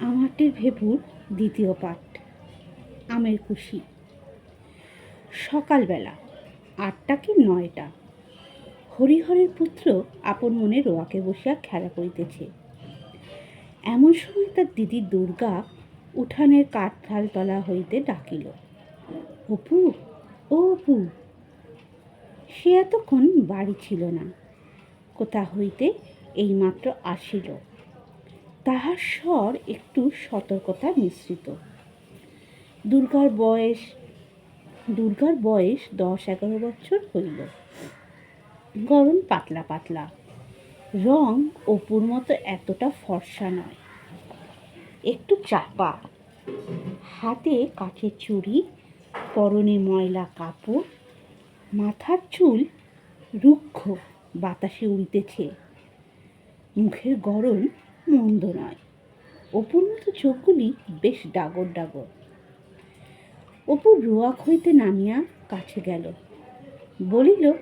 আমারটির vapour দ্বিতীয় পাঠ। আমের খুশি সকালবেলা আটটা কি নয়টা? হরিহরের পুত্র আপন মনে রোয়াকে বসিয়া খেলা করিতেছে। এমন সময় তার দিদি দুর্গা উঠানের কাঠথাল তলা হইতে ডাকিল, অপু, ও অপু, সে এতক্ষণ বাড়ি ছিল না, কোথা হইতে এইমাত্র আসিল? তাহার স্বর একটু সতর্কতা মিশ্রিত। দুর্গার বয়স দুর্গার বয়স দশ এগারো বছর হইল। গরম পাতলা পাতলা। রং অপুর মতো এতটা ফর্সা নয়। একটু চাপা। হাতে কাঠের চুড়ি, পরনে ময়লা কাপড়। মাথার চুল রুক্ষ বাতাসে উড়িতেছে। মুখের গরম মন্দ নয়। অপুর মতো চোখগুলি বেশ ডাগর ডাগর। অপুর রোয়াক হইতে নামিয়া কাছে গেল। বলিল,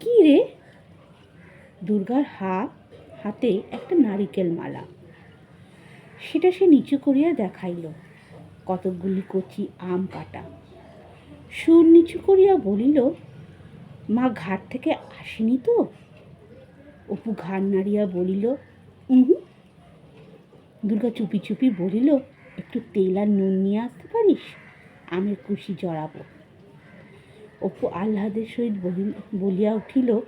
কি রে? দুর্গার হা হাতে একটা নারিকেল মালা। সেটা সে নিচু করিয়া দেখাইল, কতকগুলি কচি আম কাটা। সুর নিচু করিয়া বলিল, মা ঘাট থেকে আসেনি তো? অপু ঘাড় নাড়িয়া বলিল দুর্গা চুপি চুপি বলিল একটু তেল আর নুন নিয়ে আসতে পারিস? আমের কুশি জড়াবো। অপু আহ্লাদের সহিত বলি- বলিয়া উঠিল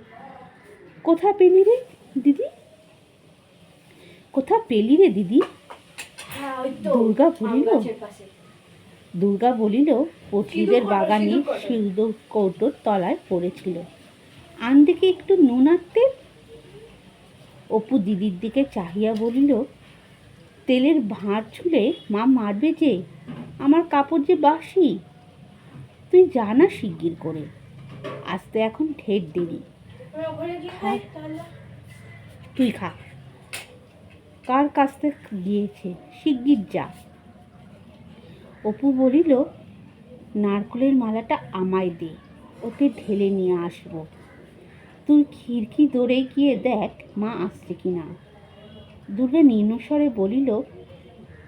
কোথা পেলি রে দিদি? কোথা পেলি রে দিদি? হ্যাঁ দুর্গা বলিল দুর্গা বলিল করো, বাগানে। সিঁদুর কৌটোর তলায় পড়েছিল। আন দেখি একটু নুন আনতে অপু দিদির দিকে চাহিয়া বলিল তেলের ভাঁড় ছুলে মা মারবে যে আমার কাপড় যে বাসি তুই জানা শিগগির করে। আসতে এখন ঢের দেরি। তুই খা। কার কাছ থেকে গিয়েছে? শিগগির যা। অপু বলিল নারকলের মালাটা আমায় দে ওকে ঢেলে নিয়ে আসব। তুই খিড়কি দৌড়ে গিয়ে দেখ মা আসছে কি না। দুর্গা নিম্নস্বরে বলিল,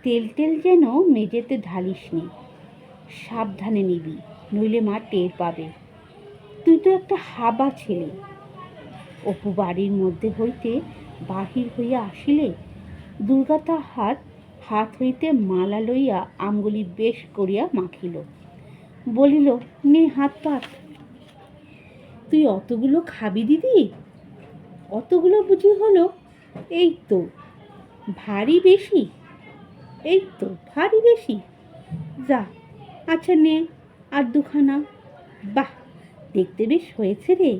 তেল তেল যেন মেঝেতে ঢালিস নি। সাবধানে নিবি, নইলে মা টের পাবে। তুই তো একটা হাবা ছেলে। অপু বাড়ির মধ্যে হইতে বাহির হইয়া আসিলে, দুর্গা তাহার হাত হইতে মালা লইয়া আঙ্গুলি বেশ করিয়া মাখিল। বলিল, নে হাত পাত তুই অতগুলো খাবি দিদি? অতগুলো বুঝি হলো, এই তো, ভারী বেশি, এই তো, ভারী বেশি। যা আচ্ছা নে, আর দুখানা। বাহ, দেখতে বেশ হয়েছে রে।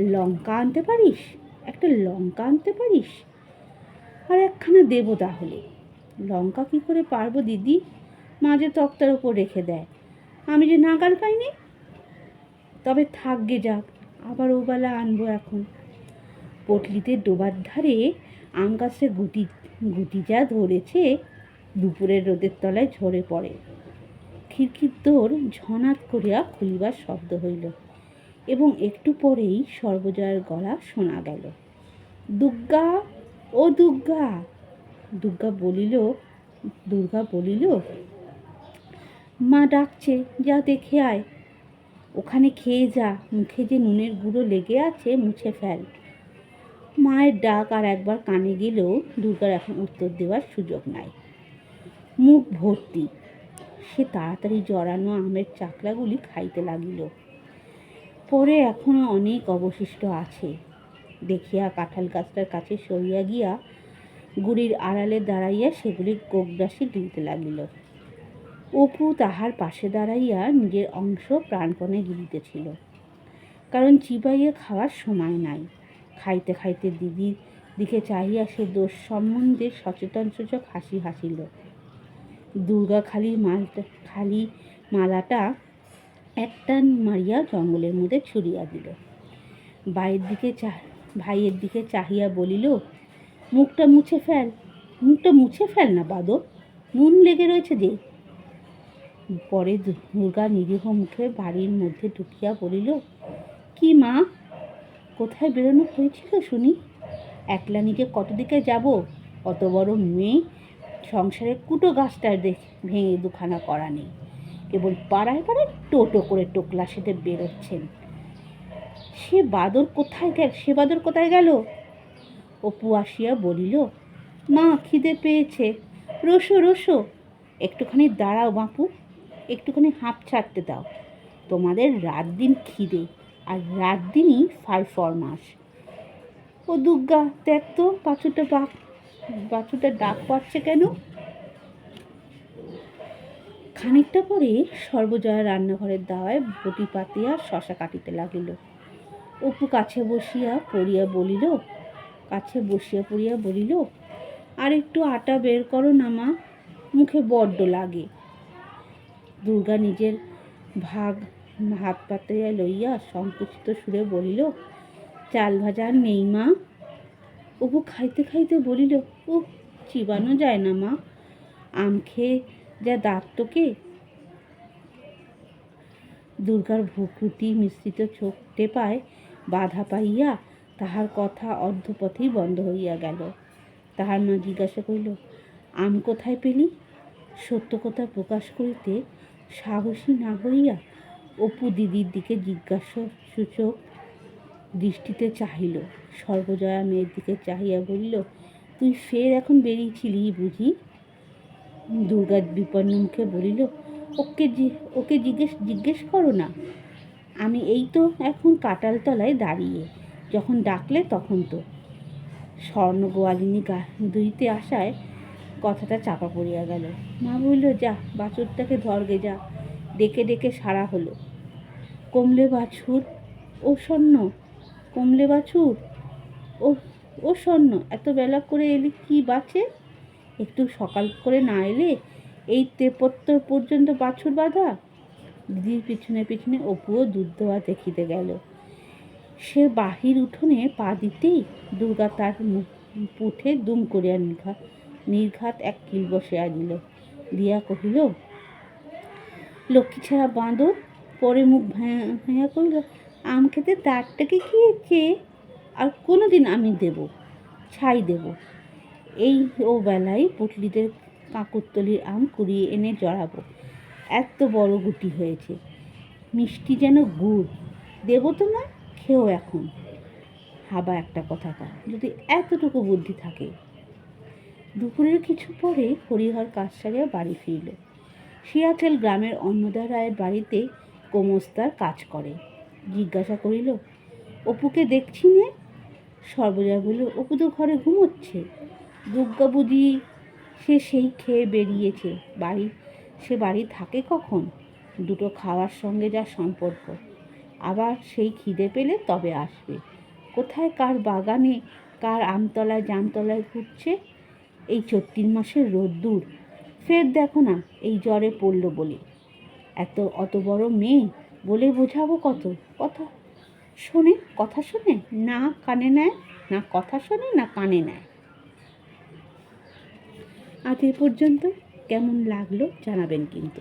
লঙ্কা আনতে পারিস? একটা লঙ্কা আনতে পারিস? আর একখানা দেবো তাহলে। লঙ্কা কি করে পারব দিদি? মাঝে তক্তার ওপর রেখে দেয়। আমি যে নাগাল পাইনি তবে থাকগে যাক আবার ওবেলা আনব এখন। পটলিতে ডোবার ধারে আম গাছে গুটি গুটি যা ধরেছে, দুপুরের রোদের তলায় ঝরে পড়ে। খিড়কির দোর ঝনাত করিয়া খুলিবার শব্দ হইল, এবং একটু পরেই সর্বজয়ের গলা শোনা গেল, দুর্গা, ও দুর্গা! দুর্গা বলিল দুর্গা বলিল, মা ডাকছে, যা দেখে আয়। ওখানে খেয়ে যা, মুখে যে নুনের গুঁড়ো লেগে আছে, মুছে ফেল। মায়ের ডাক আর একবার কানে গেলেও দুর্গার এখন উত্তর দেওয়ার সুযোগ নাই। মুখ ভর্তি। সে তাড়াতাড়ি জড়ানো আমের চাকলাগুলি খাইতে লাগিল। পরে এখনও অনেক অবশিষ্ট আছে। দেখিয়া কাঁঠাল গাছটার কাছে সরিয়া গিয়া গুড়ির আড়ালে দাঁড়াইয়া সেগুলি কোকডাসি দিতে লাগিল। অপু তাহার পাশে দাঁড়াইয়া নিজের অংশ প্রাণপণে গিলিতেছিল। কারণ চিবাইয়া খাওয়ার সময় নাই। খাইতে খাইতে দিদির দিকে চাহিয়া সে দোষ সম্বন্ধে সচেতন সূচক হাসি হাসিল। দুর্গা খালি মালটা খালি মালাটা একটান মারিয়া জঙ্গলের মধ্যে ছুড়িয়া দিল। ভাইয়ের দিকে চা ভাইয়ের দিকে চাহিয়া বলিল, মুখটা মুছে ফেল, মুখটা মুছে ফেল না বাদর নুন লেগে রয়েছে যে পরে দুর্গা নিরীহ মুখে বাড়ির মধ্যে ঢুকিয়া বলিল, কি মা? কোথায় বেরোনো হয়েছিল শুনি? একলা নিজে কত দিকে যাব? অত বড় মেয়ে, সংসারে কুটো গাছটার দেখ ভেঙে দুখানা করা নেই। কেবল পাড়ায় পাড়ায় টোটো করে টোকলা সেতে বেরোচ্ছেন। সে বাদর কোথায় গেল সে বাদর কোথায় গেল? অপু আসিয়া বলিল, মা, খিদে পেয়েছে। রসো রসো। একটুখানি দাঁড়াও বাপু। একটুখানি হাঁপ ছাড়তে দাও। তোমাদের রাত দিন খিদে, আর রাত দিনই ফাই ফরমাস ও দুর্গা, দেখ তো, বাছুরটা বাপ বাছুরটা ডাক পাচ্ছে কেন? খানিকটা পরে সর্বজয়া রান্নাঘরের দাওয়ায় বটি পাতিয়া শশা কাটিতে লাগিল। অপু কাছে বসিয়া পড়িয়া বলিল, কাছে বসিয়া পড়িয়া বলিল, আর একটু আটা বের করো না মা, মুখে বড্ড লাগে। দুর্গা নিজের ভাগ হাত পাতিয়া লইয়া সংকুচিত সুরে বলিল, চাল ভাজা নেই মা। অপু খাইতে খাইতে বলিল ও চিবানো যায় না মা। আম খেয়ে যা দাঁত তোকে। দুর্গার ভকুতি মিশ্রিত চোখ টেপায় বাধা পাইয়া তাহার কথা অর্ধপথেই বন্ধ হইয়া গেল। তাহার মা জিজ্ঞাসা করিল, আম কোথায় পেলি? সত্য কথা প্রকাশ করিতে সাহসী না হইয়া অপু দিদির দিকে জিজ্ঞাসা সূচক দৃষ্টিতে চাহিল। সর্বজয়া মেয়ের দিকে চাহিয়া বলিল, তুই ফের এখন বেরিয়েছিলি বুঝি? দুর্গা বিপন্ন মুখে বলিল, ওকে ওকে জিজ্ঞেস জিজ্ঞেস করো না। আমি এই তো এখন কাটালতলায় দাঁড়িয়ে। যখন ডাকলে তখন তো। স্বর্ণ গোয়ালিনী গা দুইতে আসায় কথাটা চাপা পড়িয়া গেল। মা বলল, যা, বাছুরটাকে ধরগে যা। ডেকে ডেকে সারা হলো। কমলে বাছুর? ও স্বর্ণ? কমলে বাছুর? ও ও স্বর্ণ? এত বেলা করে এলি, কি বাঁচে একটু সকাল করে না এলে এই তেপত্তর পর্যন্ত বাছুর বাঁধা? দিদির পিছনে পিছনে অপুও দুধ দেওয়া দেখিতে গেল। সে বাহির উঠোনে পা দিতেই দুর্গা তার পুঠে দুম করিয়া নির্ঘাত নির্ঘাত এক কিল বসিয়া দিল দিয়া কহিল, লক্ষ্মী ছাড়া বাঁদর পরে মুখ ভাঙা কহিল আম খেতে দাঁতটাকে খেয়েছে আর কোনো দিন আমি দেব, ছাই দেব। এই ও বেলায় পুটলিদের কাকুরতলির আম কুড়িয়ে এনে জড়াবো। এত বড় গুটি হয়েছে। মিষ্টি যেন গুড়। দেবো তো না, খেও এখন। হাবা একটা কথা কর যদি এতটুকু বুদ্ধি থাকে দুপুরের কিছু পরে হরিহর কাজ সারিয়া বাড়ি ফিরল। সিয়াচেল গ্রামের অন্নদা রায়ের বাড়িতে কোমস্তার কাজ করে। জিজ্ঞাসা করিল, অপুকে দেখছি নে? সর্বজয়া বলল, অপু তো ঘরে ঘুমোচ্ছে। দুর্গা সে সেই খেয়ে বেরিয়েছে। বাড়ি, সে বাড়ি থাকে কখন? দুটো খাওয়ার সঙ্গে যা সম্পর্ক। আবার সেই খিদে পেলে তবে আসবে। কোথায় কার বাগানে, কার আমতলায়, জামতলায় ঘুরছে? এই চৈত্রিশ মাসের রোদ্দুর। ফের দেখো না, এই জ্বরে পড়ল বলে। এত, অত বড় মেয়ে বলে বোঝাবো কত? কথা শোনে কথা শোনে, না কানে নেয়, না কথা শোনে, না কানে নেয়। আজ এ পর্যন্ত কেমন লাগল জানাবেন কিন্তু।